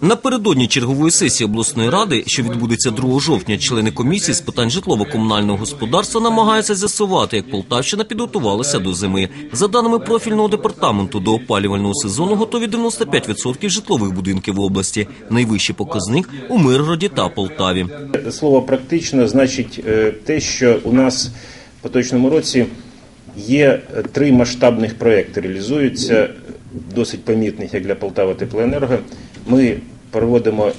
Напередодні чергової сесії обласної ради, що відбудеться 2 жовтня, члени комісії з питань житлово-комунального господарства намагаються з'ясувати, як Полтавщина підготувалася до зими. За даними профільного департаменту, до опалювального сезону готові 95% житлових будинків в області. Найвищий показник у Миргороді та Полтаві. Слово практично значить е, те, що у нас в поточному році є е, три масштабних проекти, реалізуються досить помітних як для Полтава Теплоенерго. Ми проводимо,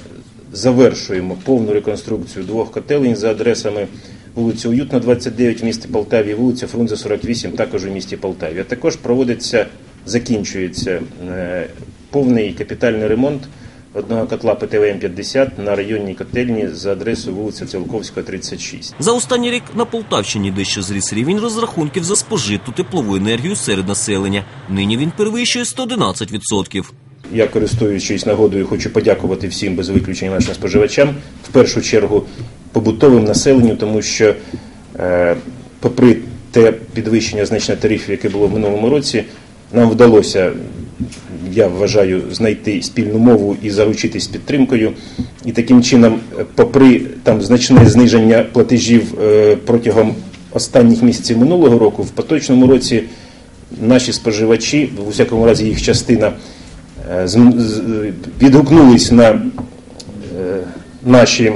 завершуємо повну реконструкцію двох котелень за адресами вулиці Уютна, 29 в місті Полтаві, вулиця Фрунзе, 48, також у місті Полтаві. А також проводиться, закінчується е, повний капітальний ремонт одного котла ПТВМ-50 на районній котельні за адресою вулиця Цілковського, 36. За останній рік на Полтавщині дещо зріс рівень розрахунків за спожиту теплову енергію серед населення. Нині він перевищує 111%. Я користуючись нагодою, хочу подякувати всім без виключення нашим споживачам, в першу чергу побутовим населенню, тому що, е, попри те підвищення значне тарифів, яке було в минулому році, нам вдалося, я вважаю, знайти спільну мову і заручитись підтримкою. І таким чином, е, попри там значне зниження платежів е, протягом останніх місяців минулого року, в поточному році наші споживачі, в усякому разі їх частина, е, відгукнулись на наші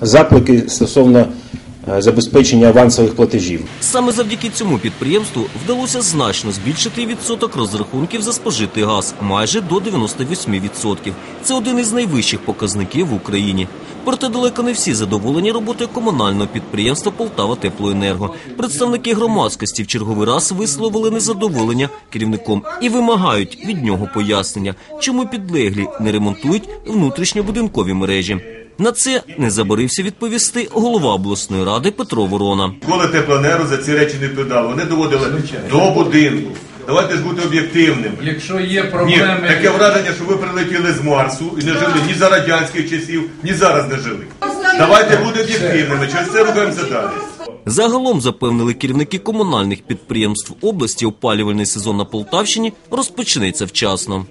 заклики стосовно забезпечення авансових платежів. Саме завдяки цьому підприємству вдалося значно збільшити відсоток розрахунків за спожитий газ майже до 98%. Це один із найвищих показників в Україні. Проте далеко не всі задоволені роботою комунального підприємства Полтава Теплоенерго. Представники громадськості в черговий раз висловили незадоволення керівником і вимагають від нього пояснення, чому підлеглі не ремонтують внутрішньобудинкові мережі. На це не заборився відповісти голова обласної ради Петро Ворона. Коли теплоенерго за ці речі не відповідало. Вони доводили до будинку. Давайте ж бути об'єктивними. Якщо є Ні, проблеми, таке враження, що ви прилетіли з Марсу і не жили ні за радянських часів, ні зараз не жили. Давайте бути об'єктивними. Через це рухаємося далі. Загалом запевнили керівники комунальних підприємств області, опалювальний сезон на Полтавщині розпочнеться вчасно.